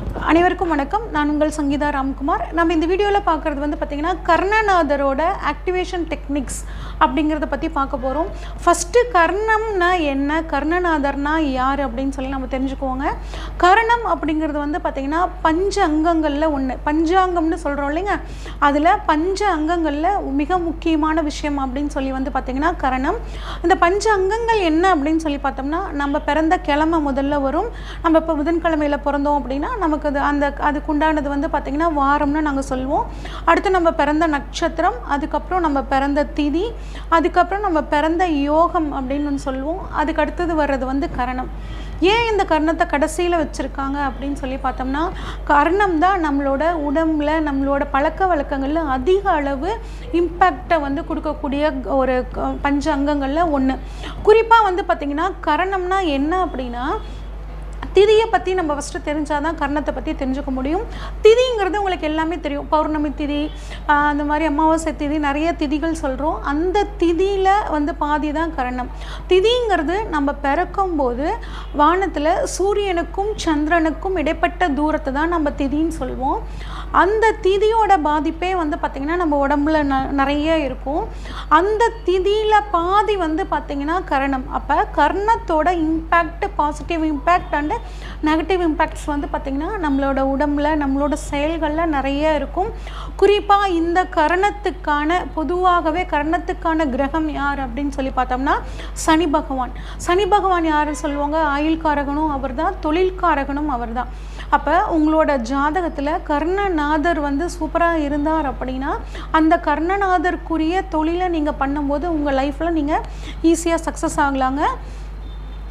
அனைவருக்கும் வணக்கம். நான் உங்கள் சங்கீதா ராம்குமார். நம்ம இந்த வீடியோவில் பார்க்குறது வந்து பார்த்திங்கன்னா கர்ணநாதரோட ஆக்டிவேஷன் டெக்னிக்ஸ் அப்படிங்கிறத பற்றி பார்க்க போகிறோம் ஃபஸ்ட்டு கர்ணம்னா என்ன? கர்ணநாதர்னா யார் அப்படின்னு சொல்லி நம்ம தெரிஞ்சுக்குவோங்க. கர்ணம் அப்படிங்கிறது வந்து பார்த்திங்கன்னா பஞ்ச அங்கங்களில் ஒன்று பஞ்சாங்கம்னு சொல்கிறோம் இல்லைங்க? அதில் பஞ்ச அங்கங்களில் மிக முக்கியமான விஷயம் அப்படின்னு சொல்லி வந்து பார்த்திங்கன்னா கரணம். இந்த பஞ்ச அங்கங்கள் என்ன அப்படின்னு சொல்லி பார்த்தோம்னா நம்ம பிறந்த கிழமை முதல்ல வரும். நம்ம இப்போ புதன்கிழமையில் பிறந்தோம் அப்படின்னா நமக்கு அது அந்த அதுக்குண்டானது வந்து பார்த்திங்கன்னா வாரம்னு நாங்கள் சொல்லுவோம். அடுத்து நம்ம பிறந்த நட்சத்திரம் அதுக்கப்புறம் நம்ம பிறந்த திதி அதுக்கப்புறம் நம்ம பிறந்த யோகம் அப்படின்னு சொல்லுவோம். அதுக்கு அடுத்தது வர்றது வந்து கரணம். ஏன் இந்த கர்ணத்தை கடைசியில் வச்சுருக்காங்க அப்படின்னு சொல்லி பார்த்தோம்னா கர்ணம் தான் நம்மளோட உடம்புல நம்மளோட பழக்க வழக்கங்களில் அதிக அளவு இம்பேக்டை வந்து கொடுக்கக்கூடிய ஒரு பஞ்ச அங்கங்களில் ஒன்று குறிப்பாக வந்து பார்த்திங்கன்னா கரணம்னா என்ன அப்படின்னா திதியை பற்றி நம்ம ஃபஸ்ட்டு தெரிஞ்சால் தான் கர்ணத்தை பற்றி தெரிஞ்சுக்க முடியும். திதிங்கிறது உங்களுக்கு எல்லாமே தெரியும். பௌர்ணமி திதி அந்த மாதிரி அமாவாசை திதி நிறைய திதிகள் சொல்கிறோம் அந்த திதியில் வந்து பாதி தான் கரணம். திதிங்கிறது நம்ம பிறக்கும்போது வானத்தில் சூரியனுக்கும் சந்திரனுக்கும் இடைப்பட்ட தூரத்தை தான் நம்ம திதின்னு சொல்லுவோம் அந்த திதியோட பாதிப்பே வந்து பார்த்திங்கன்னா நம்ம உடம்புல ந நிறைய இருக்கும். அந்த திதியில் பாதி வந்து பார்த்திங்கன்னா கரணம். அப்போ கர்ணத்தோட impact positive impact and negative impacts வந்து பார்த்திங்கன்னா நம்மளோட உடம்புல நம்மளோட செயல்களில் நிறைய இருக்கும். குறிப்பாக இந்த கரணத்துக்கான பொதுவாகவே கரணத்துக்கான கிரகம் யார் அப்படின்னு சொல்லி பார்த்தோம்னா சனி பகவான். சனி பகவான் யாருன்னு சொல்லுவாங்க? ஆயுள்காரகனும் அவர் தான் தொழில்காரகனும் அவர் தான் அப்போ உங்களோட ஜாதகத்தில் கர்ணநாதர் வந்து சூப்பராக இருந்தார் அப்படின்னா அந்த கர்ணநாதருக்குரிய தொழிலை நீங்கள் பண்ணும்போது உங்கள் லைஃப்பில் நீங்கள் ஈஸியாக சக்ஸஸ் ஆகலாங்க.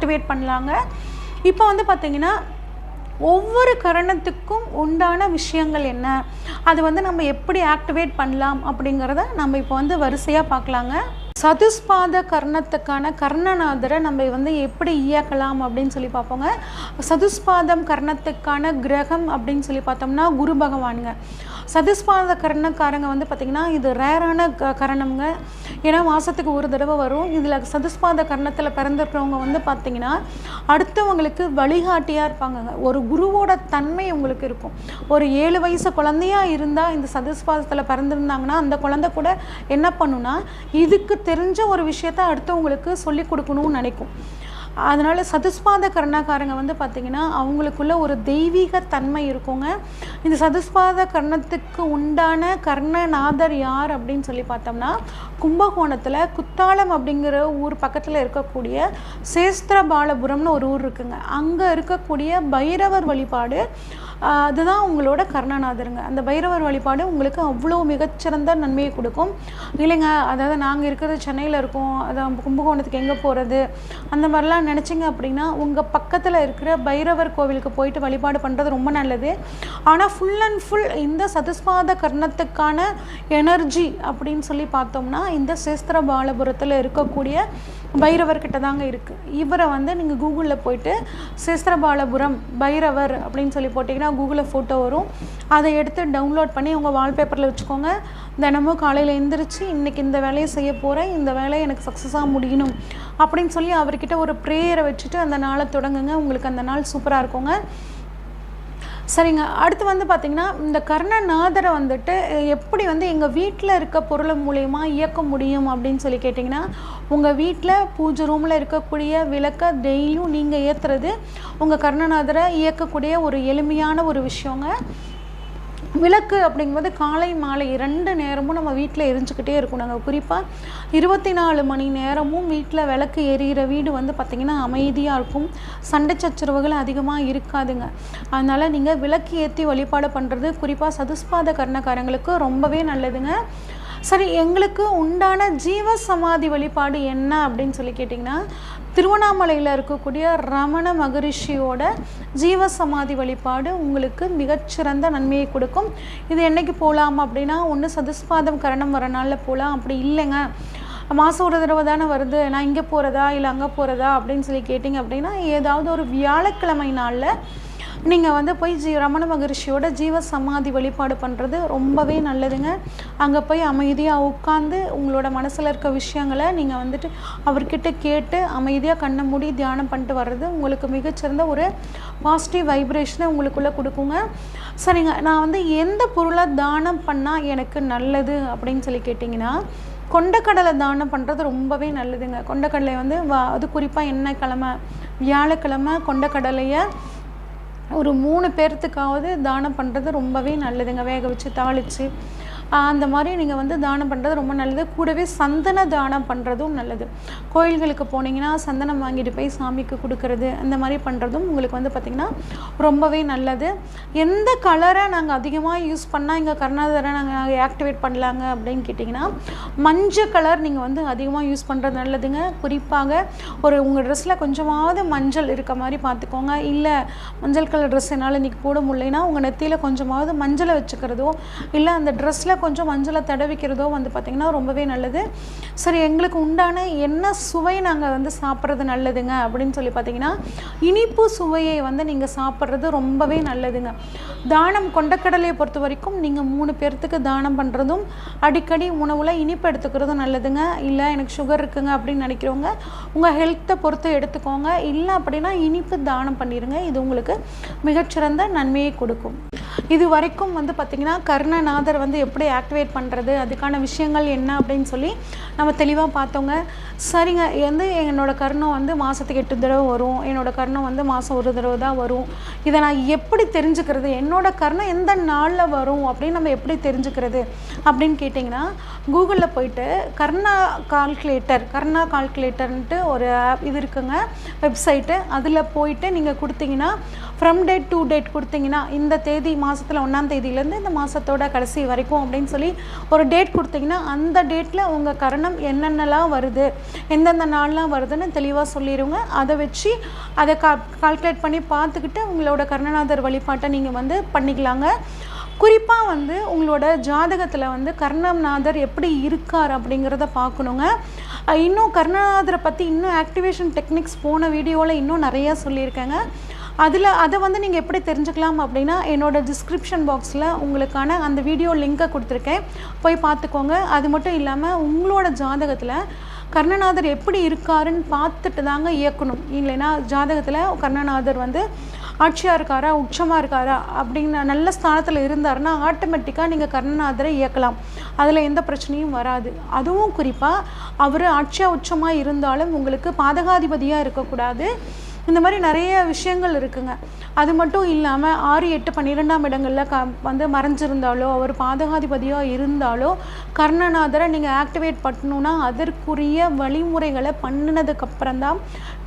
ஆக்டிவேட் பண்ணலாங்க. இப்போ வந்து பார்த்திங்கன்னா ஒவ்வொரு கரணத்துக்கும் உண்டான விஷயங்கள் என்ன? அது வந்து நம்ம எப்படி ஆக்டிவேட் பண்ணலாம் அப்படிங்கிறத நம்ம இப்போ வந்து வரிசையாக பார்க்கலாங்க சதுஸ்பாத கர்ணத்துக்கான கர்ணநாதரை நம்ம வந்து எப்படி இயக்கலாம் அப்படின்னு சொல்லி பார்ப்போங்க. சதுஸ்பாதம் கர்ணத்துக்கான கிரகம் அப்படின்னு சொல்லி பார்த்தோம்னா குரு பகவானுங்க. சதிஸ்பாத கரணக்காரங்க வந்து பார்த்திங்கன்னா இது ரேரான க கரணம்ங்க. ஏன்னா மாதத்துக்கு ஒரு தடவை வரும். இதில் சதுஸ்பாத கரணத்தில் பிறந்திருக்கிறவங்க வந்து பார்த்திங்கன்னா அடுத்தவங்களுக்கு வழிகாட்டியாக இருப்பாங்கங்க. ஒரு குருவோட தன்மை உங்களுக்கு இருக்கும். ஒரு ஏழு வயசு குழந்தையா இருந்தால் இந்த சதுஸ்பாதத்தில் பிறந்திருந்தாங்கன்னா அந்த குழந்தை கூட என்ன பண்ணுன்னா இதுக்கு தெரிஞ்ச ஒரு விஷயத்த அடுத்தவங்களுக்கு சொல்லி கொடுக்கணும்னு நினைக்கும். அதனால் சதுஸ்பாத கர்ணக்காரங்க வந்து பார்த்திங்கன்னா அவங்களுக்குள்ள ஒரு தெய்வீக தன்மை இருக்குங்க. இந்த சதுஸ்பாத கர்ணத்துக்கு உண்டான கர்ணநாதர் யார் அப்படின்னு சொல்லி பார்த்தோம்னா கும்பகோணத்தில் குத்தாலம் அப்படிங்கிற ஊர் பக்கத்தில் இருக்கக்கூடிய சேஸ்திரபாலபுரம்னு ஒரு ஊர் இருக்குங்க. அங்கே இருக்கக்கூடிய பைரவர் வழிபாடு அதுதான் உங்களோட கர்ணநாதருங்க. அந்த பைரவர் வழிபாடு உங்களுக்கு அவ்வளோ மிகச்சிறந்த நன்மையை கொடுக்கும். இல்லைங்க அதாவது நாங்கள் இருக்கிறது சென்னையில் இருக்கோம். அதான் கும்பகோணத்துக்கு எங்கே போகிறது அந்த மாதிரிலாம் நினச்சிங்க அப்படின்னா உங்கள் பக்கத்தில் இருக்கிற பைரவர் கோவிலுக்கு போயிட்டு வழிபாடு பண்ணுறது ரொம்ப நல்லது. ஆனால் ஃபுல் அண்ட் ஃபுல் இந்த சதுஸ்பாத கர்ணத்துக்கான எனர்ஜி அப்படின்னு சொல்லி பார்த்தோம்னா இந்த சேஸ்திர பாலபுரத்தில் இருக்கக்கூடிய பைரவர்கிட்ட தாங்க இருக்குது இவரை வந்து நீங்கள் கூகுளில் போயிட்டு சேஸ்திரபாலபுரம் பைரவர் அப்படின்னு சொல்லி போட்டிங்கன்னா கூகுளில் ஃபோட்டோ வரும். அதை எடுத்து டவுன்லோட் பண்ணி உங்கள் வால்பேப்பரில் வச்சுக்கோங்க. தினமும் காலையில் எந்திரிச்சு இன்றைக்கி இந்த வேலையை செய்ய போகிறேன் இந்த வேலையை எனக்கு சக்ஸஸாக முடியணும். அப்படின்னு சொல்லி அவர்கிட்ட ஒரு ப்ரேயரை வச்சுட்டு அந்த நாளை தொடங்குங்க. உங்களுக்கு அந்த நாள் சூப்பராக இருக்குங்க. சரிங்க. அடுத்து வந்து பார்த்திங்கன்னா இந்த கர்ணநாதரை வந்துட்டு எப்படி வந்து எங்கள் வீட்டில் இருக்க பொருள் மூலயமா இயக்க முடியும் அப்படின்னு சொல்லி கேட்டிங்கன்னா உங்கள் வீட்டில் பூஜை ரூமில் இருக்கக்கூடிய விளக்கை டெய்லியும் நீங்கள் ஏற்றுறது உங்கள் கர்ணநாதரை இயக்கக்கூடிய ஒரு எளிமையான ஒரு விஷயங்க. விளக்கு அப்படிங்கும்போது காலை மாலை இரண்டு நேரமும் நம்ம வீட்டில் எரிஞ்சுக்கிட்டே இருக்கும் நாங்கள் குறிப்பாக இருபத்தி நாலு மணி நேரமும் வீட்டில் விளக்கு எரியிற வீடு வந்து பார்த்திங்கன்னா அமைதியாக இருக்கும். சண்டை சச்சரவுகள் அதிகமாக இருக்காதுங்க. அதனால் நீங்கள் விளக்கு ஏற்றி வழிபாடு பண்ணுறது குறிப்பாக சதுஸ்பாத கர்ணக்காரங்களுக்கு ரொம்பவே நல்லதுங்க. சரி எங்களுக்கு உண்டான ஜீவ சமாதி வழிபாடு என்ன அப்படின்னு சொல்லி கேட்டிங்கன்னா திருவண்ணாமலையில் இருக்கக்கூடிய ரமண மகரிஷியோட ஜீவ சமாதி வழிபாடு உங்களுக்கு மிகச்சிறந்த நன்மையை கொடுக்கும். இது என்னைக்கு போகலாம் அப்படின்னா ஒன்று சதுஸ்பாதம் கரணம் வர நாளில் போகலாம் அப்படி இல்லைங்க. மாதம் ஒரு தடவை தானே வருது. நான் இங்கே போகிறதா இல்லை அங்கே போகிறதா அப்படின்னு சொல்லி கேட்டிங்க அப்படின்னா ஏதாவது ஒரு வியாழக்கிழமை நாளில் நீங்கள் வந்து போய் ஜீ ரமண மகரிஷியோட ஜீவ சமாதி வழிபாடு பண்ணுறது ரொம்பவே நல்லதுங்க. அங்கே போய் அமைதியாக உட்காந்து உங்களோட மனசில் இருக்க விஷயங்களை நீங்கள் வந்துட்டு அவர்கிட்ட கேட்டு அமைதியாக கண்ணை மூடி தியானம் பண்ணிட்டு வர்றது உங்களுக்கு மிகச்சிறந்த ஒரு பாசிட்டிவ் வைப்ரேஷனை உங்களுக்குள்ளே கொடுக்குங்க. சரிங்க நான் வந்து எந்த பொருளை தானம் பண்ணால் எனக்கு நல்லது அப்படின்னு சொல்லி கேட்டிங்கன்னா கொண்டக்கடலை தானம் பண்ணுறது ரொம்பவே நல்லதுங்க. கொண்டக்கடலை வந்து வா அது குறிப்பாக என்ன கிழமை வியாழக்கிழமை கொண்டக்கடலையை ஒரு மூணு பேர்த்துக்காவது தானம் பண்ணுறது ரொம்பவே நல்லதுங்க. வேக வச்சு தாளித்து அந்த மாதிரி நீங்கள் வந்து தானம் பண்ணுறது ரொம்ப நல்லது. கூடவே சந்தன தானம் பண்ணுறதும் நல்லது. கோயில்களுக்கு போனீங்கன்னா சந்தனம் வாங்கிட்டு போய் சாமிக்கு கொடுக்கறது அந்த மாதிரி பண்ணுறதும் உங்களுக்கு வந்து பார்த்திங்கன்னா ரொம்பவே நல்லது. எந்த கலரை நாங்கள் அதிகமாக யூஸ் பண்ணால் இங்கே கருணாதரை நாங்கள் ஆக்டிவேட் பண்ணலாங்க அப்படின்னு கேட்டிங்கன்னா மஞ்சள் கலர் நீங்கள் வந்து அதிகமாக யூஸ் பண்ணுறது நல்லதுங்க. குறிப்பாக ஒரு உங்கள் ட்ரெஸ்ஸில் கொஞ்சமாவது மஞ்சள் இருக்க மாதிரி பார்த்துக்கோங்க இல்லை மஞ்சள் கலர் ட்ரெஸ் என்னால் இன்றைக்கி போட முடியலைன்னா உங்கள் நெத்தியில் கொஞ்சமாவது மஞ்சளை வச்சுக்கிறதோ இல்லை அந்த ட்ரெஸ்ஸில் கொஞ்சம் மஞ்சளை தடவிக்கிறதோ வந்து பார்த்திங்கன்னா ரொம்பவே நல்லது. சரி எங்களுக்கு உண்டான என்ன சுவை நாங்கள் வந்து சாப்பிட்றது நல்லதுங்க? அப்படின்னு சொல்லி பார்த்தீங்கன்னா இனிப்பு சுவையை வந்து நீங்கள் சாப்பிட்றது ரொம்பவே நல்லதுங்க. தானம் கொண்டக்கடலையை பொறுத்த வரைக்கும் நீங்கள் மூணு பேர்த்துக்கு தானம் பண்ணுறதும் அடிக்கடி உணவில் இனிப்பு எடுத்துக்கிறதும் நல்லதுங்க. இல்லை எனக்கு சுகர் இருக்குங்க அப்படின்னு நினைக்கிறவங்க உங்கள் ஹெல்த்தை பொறுத்து எடுத்துக்கோங்க. இல்லை அப்படின்னா இனிப்பு தானம் பண்ணிடுங்க இது உங்களுக்கு மிகச்சிறந்த நன்மையை கொடுக்கும். இது வரைக்கும் வந்து பார்த்திங்கன்னா கர்ணநாதர் வந்து எப்படி ஆக்டிவேட் பண்ணுறது அதுக்கான விஷயங்கள் என்ன அப்படின்னு சொல்லி நம்ம தெளிவாக பார்த்தோங்க. சரிங்க வந்து என்னோட கர்ணம் வந்து மாதத்துக்கு எட்டு தடவை வரும் என்னோட கர்ணம் வந்து மாதம் ஒரு தடவை தான் வரும். இதை நான் எப்படி தெரிஞ்சுக்கிறது என்னோட கர்ணம் எந்த நாளில் வரும் அப்படின்னு நம்ம எப்படி தெரிஞ்சுக்கிறது அப்படின்னு கேட்டிங்கன்னா கூகுளில் போயிட்டு கர்ணா கால்குலேட்டர் கர்ணா கால்குலேட்டர்ன்ட்டு ஒரு ஆப் இது இருக்குங்க வெப்சைட்டு அதில் போயிட்டு நீங்கள் கொடுத்தீங்கன்னா ஃப்ரம் டேட் டு டேட் கொடுத்தீங்கன்னா இந்த தேதி மாதத்தில் ஒன்றாம் தேதியிலேருந்து இந்த மாதத்தோட கடைசி வரைக்கும் அப்படின்னு சொல்லி ஒரு டேட் கொடுத்தீங்கன்னா அந்த டேட்டில் உங்கள் கரணம் என்னென்னலாம் வருது எந்தெந்த நாள்லாம் வருதுன்னு தெளிவாக சொல்லிடுங்க அதை வச்சு அதை கா கால்குலேட் பண்ணி பார்த்துக்கிட்டு உங்களோட கர்ணநாதர் வழிபாட்டை நீங்கள் வந்து பண்ணிக்கலாங்க. குறிப்பாக வந்து உங்களோட ஜாதகத்தில் வந்து கர்ணநாதர் எப்படி இருக்கார் அப்படிங்கிறத பார்க்கணுங்க. இன்னும் கர்ணநாதரை பற்றி இன்னும் ஆக்டிவேஷன் டெக்னிக்ஸ் போன வீடியோவில் இன்னும் நிறையா சொல்லியிருக்கேங்க. அதில் அதை வந்து நீங்கள் எப்படி தெரிஞ்சுக்கலாம் அப்படின்னா என்னோடய டிஸ்கிரிப்ஷன் பாக்ஸில் உங்களுக்கான அந்த வீடியோ லிங்க்கை கொடுத்துருக்கேன். போய் பார்த்துக்கோங்க. அது மட்டும் இல்லாமல் உங்களோட ஜாதகத்தில் கர்ணநாதர் எப்படி இருக்காருன்னு பார்த்துட்டு தாங்க இயக்கணும். இல்லைன்னா ஜாதகத்தில் கர்ணநாதர் வந்து ஆட்சியாக இருக்காரா உச்சமாக இருக்காரா அப்படின்னு நல்ல ஸ்தானத்தில் இருந்தாருன்னா ஆட்டோமேட்டிக்காக நீங்கள் கர்ணநாதரை இயக்கலாம். அதில் எந்த பிரச்சனையும் வராது. அதுவும் குறிப்பாக அவர் ஆட்சியாக உச்சமாக இருந்தாலும் உங்களுக்கு பாதகாதிபதியாக இருக்கக்கூடாது. இந்த மாதிரி நிறைய விஷயங்கள் இருக்குங்க. அது மட்டும் இல்லாமல் ஆறு எட்டு பன்னிரெண்டாம் இடங்களில் க வந்து மறைஞ்சிருந்தாலோ அவர் பாதகாதிபதியாக இருந்தாலோ கர்ணநாதரை நீங்கள் ஆக்டிவேட் பண்ணணுன்னா அதற்குரிய வழிமுறைகளை பண்ணினதுக்கப்புறம் தான்